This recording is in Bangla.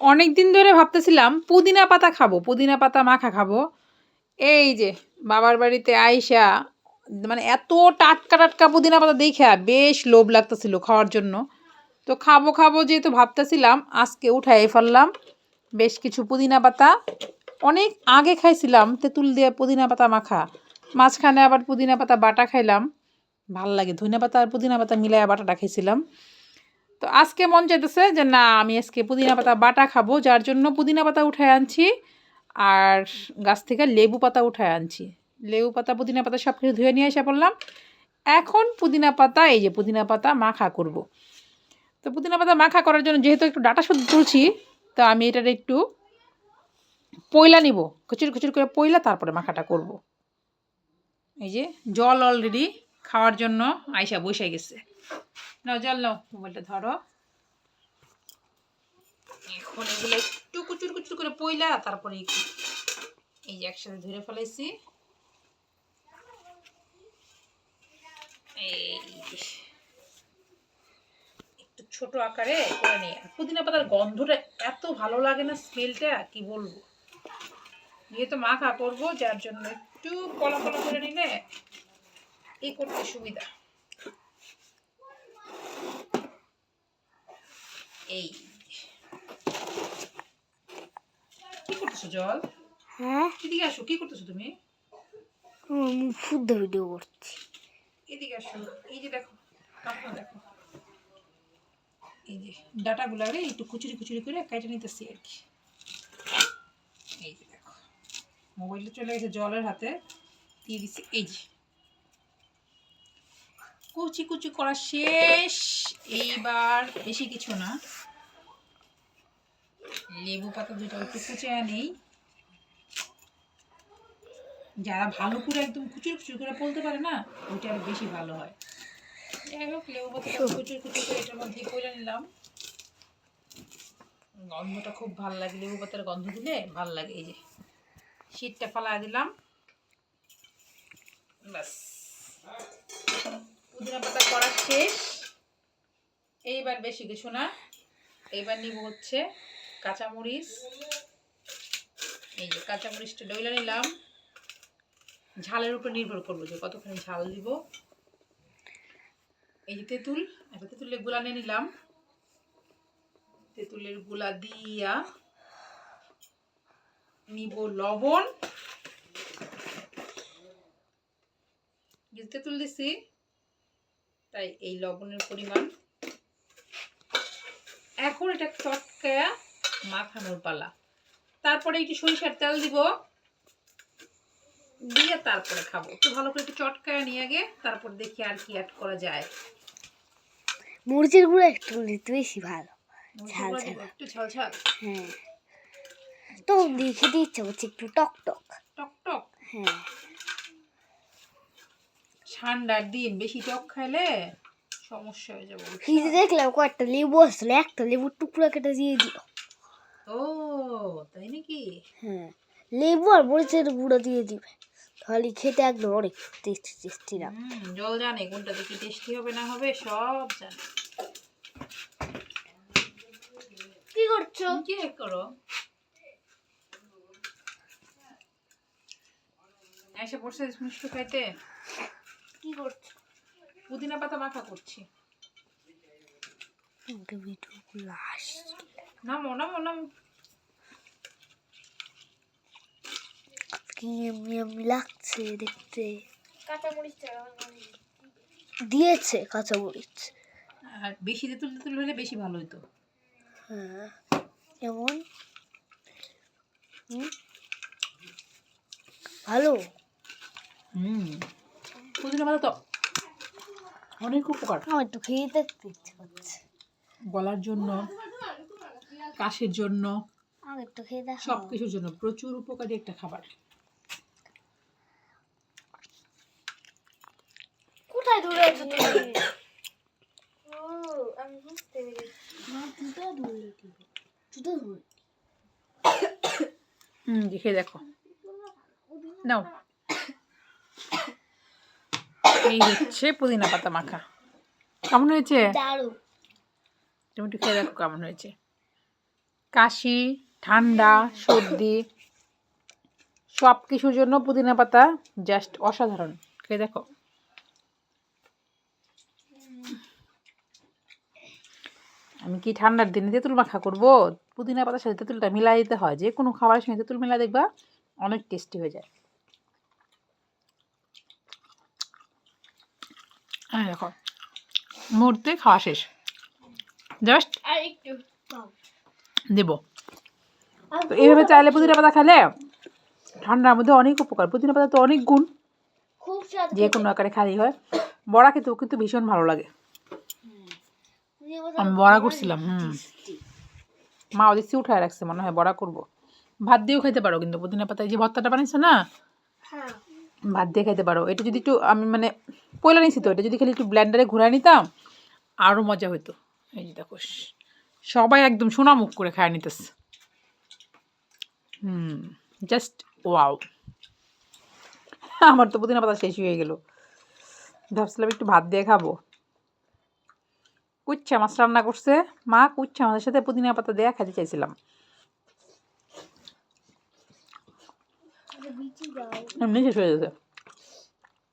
অনেক দিন ধরে ভাবতেছিলাম, পুদিনা পাতা খাব, পুদিনা পাতা মাখা খাব। এই যে, বাবার বাড়িতে আইসা মানে এত টাটকা টাটকা পুদিনা পাতা দেখা বেশ লোভ লাগতেছিল খাওয়ার জন্য। তো খাব খাব যেহেতু ভাবতেছিলাম, আজকে উঠাই ফেললাম বেশ কিছু পুদিনা পাতা। অনেক আগে খাইছিলাম, তেঁতুল দিয়ে পুদিনা পাতা মাখা। মাঝখানে আবার পুদিনা পাতা বাটা খাইলাম। ভালো লাগে ধনে পাতা আর পুদিনা পাতা মিলাইয়া বাটাটা খাইছিলাম। তো আজকে মন চাইতেছে যে না, আমি আজকে পুদিনা পাতা, বাটা খাব, যার জন্য পুদিনা পাতা উঠায় আনছি আর গাছ থেকে লেবু পাতা উঠায় আনছি। লেবু পাতা, পুদিনা পাতা সব কিছু ধুয়ে নিয়ে এসে পড়লাম। এখন পুদিনা পাতা, এই যে পুদিনা পাতা মাখা করব। তো পুদিনা পাতা মাখা করার জন্য যেহেতু একটু ডাটা শুদ্ধ তুলছি, তো আমি এটার একটু পয়লা নিব। খুচুর খুচুর করে পয়লা তারপরে মাখাটা করব। এই যে জল অলরেডি খাওয়ার জন্য আয়সা বসে গেছে। নাও জল নাও, মোবাইলটা ধরো। এখন এগুলো একটু কুচুর কুচুর করে পইলা, তারপরে এই যে একসাথে ধরে ফেলাইছি। একটু ছোট আকারে করে নিই। পুদিনা পাতার গন্ধটা এত ভালো লাগে না স্মেলটা, কি বলব? যেহেতু মাখা করব, যার জন্য একটু কলা কলা করে নিলে এই করতে সুবিধা। এই। কি করতেছো জল? হ্যাঁ? এদিকে আসো কি করতেছো তুমি? আমি ভিডিও করছি। এদিকে আসো এই যে দেখো কাপড় দেখো। এই যে ডাটাগুলো রে একটু কুচুরি কুচুরি করে কেটে নিতেছি আর কি। এই যে দেখো মোবাইলটা চলে গেছে জলের হাতে দিয়ে দিচ্ছি এই যে। কুচি কুচি করা শেষ। এইবার বেশি কিছু না। লেবু পাতা দুটো একটু কুচিয়ে নেই। যারা ভালো করে একদম কুচুর কুচুর করে বলতে পারে না ওইটা আরও বেশি ভালো হয়। যাই হোক লেবু পাতাটা কুচুর কুচুর করে এটার মধ্যে করে নিলাম। গন্ধটা খুব ভালো লাগে লেবু পাতার গন্ধ দিলে ভালো লাগে এই যে শীতটা ফালা দিলাম। ব্যাস। পুদিনা পাতা করা শেষ। এইবার বেশি কিছু না এইবার নিব হচ্ছে কাঁচামরিচ। এই যে কাঁচামরিচটা ডইলা নিলাম। ঝালের উপর নির্ভর করব যে কতখানি ঝাল দিব। এই যে তেঁতুল, একটা তেঁতুলেরগুলা নিয়ে নিলাম। তেঁতুলেরগুলা দিয়া নিব লবণ। তেঁতুল দিছি, তাই এই লবণের পরিমাণ। এখন এটা চটকায়া মাখানোর পালা। তারপরে একটু সরিষার তেল দিব। দিয়ে তারপরে খাব। একটু ভালো করে একটু চটকায় নিয়ে আগে তারপর দেখি আর কি অ্যাড করা যায়। মরিচের গুঁড়ো একটু নিতে বেশি ভালো। ঝাল ঝাল। একটু ঝাল ঝাল। হ্যাঁ। দিয়ে খেতে ইচ্ছা করছে একটু টক টক। টক টক? হ্যাঁ। ঠান্ডার দিন বেশি টক খাইলে সমস্যা হয়ে যাবে ফ্রিজে দেখলাম কয়েকটা লেবু আসলে একটা লেবুর টুকরো কেটে দিয়ে দিও ও তাই নাকি? হ্যাঁ লেবু আর মরিচের গুঁড়ো দিয়ে দিবে। তাহলে খেতে একদম অনেক টেস্টি টেস্টি না। জল জানে কোনটা দেখি টেস্টি হবে না হবে সব জানে। কি করছ? কি করো? এসে পড়ছে মিষ্টি খাইতে? কি করছ? পুদিনা পাতা মাখা করছি। ভিডিওগুলো আসছে। নামো নামো নামো। কি এমনি এমনি লাগছে দেখতে? দিয়েছে কাঁচা মরিচ আর বেশি তেঁতুল তেঁতুল হলে বেশি ভালো হতো হ্যাঁ যেমন হুম? ভালো? হুম। পুদিনা পাতা তো? অনেক উপকার। আমার একটু খেয়ে দেখতে ইচ্ছে করছে। গলার জন্য কাশের জন্য সব কিছুর জন্য প্রচুর উপকারী একটা খাবার। কোথায় দূরে আছো তুমি? ও আমি বুঝতে পেরেছি না জুতো ধরে জুতো ধরে হুম দেখে দেখো। নাও। এই হচ্ছে পুদিনা পাতা মাখা। কেমন হয়েছে? দারুণ। তুমি একটু খেয়ে দেখো কেমন হয়েছে। কাশি, ঠান্ডা, সর্দি সব কিছুর জন্য পুদিনা পাতা জাস্ট অসাধারণ। খেয়ে দেখো। আমি কি ঠান্ডার দিনে তেঁতুল মাখা করব? পুদিনা পাতার সাথে তেঁতুলটা মিলাই দিতে হয়। যে কোনো খাবারের সঙ্গে তেঁতুল মিলাই দেখবা অনেক টেস্টি হয়ে যায়। হ্যাঁ দেখো, মুহূর্তে খাওয়া শেষ। জাস্ট। দেবো। তো এইভাবে চাইলে পুদিনা পাতা খেলে ঠান্ডার মধ্যে অনেক উপকার। পুদিনা পাতা তো অনেক গুণ। যে কোনো আকারে খালি হয়। বড়া খেতেও কিন্তু ভীষণ ভালো লাগে। আমি বড়া করছিলাম হুম। মা ওদের উঠায় রাখছে মনে হয় বড়া করব। ভাত দিয়েও খেতে পারো কিন্তু পুদিনা পাতায় যে ভর্তাটা বানিয়েছো না? হ্যাঁ। ভাত দিয়ে খেতে পারো। এটা যদি একটু আমি মানে পয়লা নিছি তো এটা যদি খালি একটু ব্লেন্ডারে ঘুরায় নিতাম আরও মজা হতো এই যে দেখো সবাই একদম সোনা মুখ করে খায় নিতেছে। হুম জাস্ট ওয়াও আমার তো পুদিনা পাতা শেষ হয়ে গেল। ভাবছিলাম একটু ভাত দিয়ে খাব। কুচ্ছা মাছ রান্না করছে। মা কুচ্ছা মাছের সাথে পুদিনা পাতা দেয়া খেতে চাইছিলাম। এমনি শেষ হয়ে গেছে।